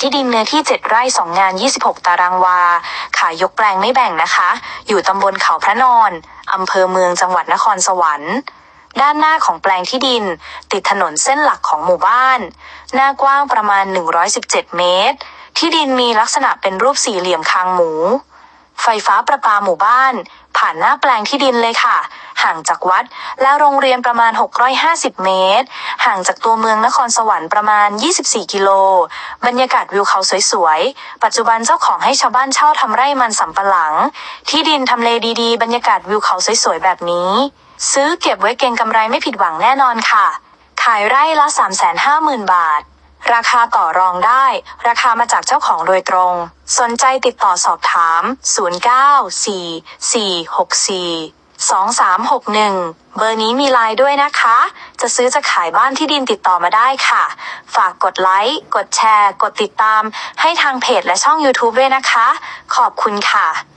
ที่ดินเนื้อที่ 7 ไร่ 2 งาน 26 ตารางวา ขายยกแปลงไม่แบ่งนะคะ อยู่ตำบลเขาพระนอน อำเภอเมืองจังหวัดนครสวรรค์ ด้านหน้าของแปลงที่ดิน ติดถนนเส้นหลักของหมู่บ้าน หน้ากว้างประมาณ 117 เมตร ที่ดินมีลักษณะเป็นรูปสี่เหลี่ยมคางหมู ไฟฟ้าประปาหมู่บ้าน ผ่านหน้าแปลงที่ดินเลยค่ะ ห่างจากวัด และโรงเรียนประมาณ 650 เมตร ห่างจากตัวเมืองนครสวรรค์ประมาณ 24 กิโล บรรยากาศวิวเขาสวยๆ ปัจจุบันเจ้าของให้ชาวบ้านเช่าทำไร่มันสำปะหลัง ที่ดินทำเลดีๆ บรรยากาศวิวเขาสวยๆ แบบนี้ ซื้อเก็บไว้เก็งกำไรไม่ผิดหวังแน่นอนค่ะ ขายไร่ละ 350,000 บาทราคาต่อรองได้ ราคามาจากเจ้าของโดยตรง สนใจติดต่อสอบถาม 2361 เบอร์นี้มีไลน์ด้วยนะคะ จะซื้อจะขายบ้านที่ดินติดต่อมาได้ค่ะ ฝากกดไลค์ กดแชร์ กดติดตาม ให้ทางเพจและช่อง YouTube ด้วยนะคะ ขอบคุณค่ะ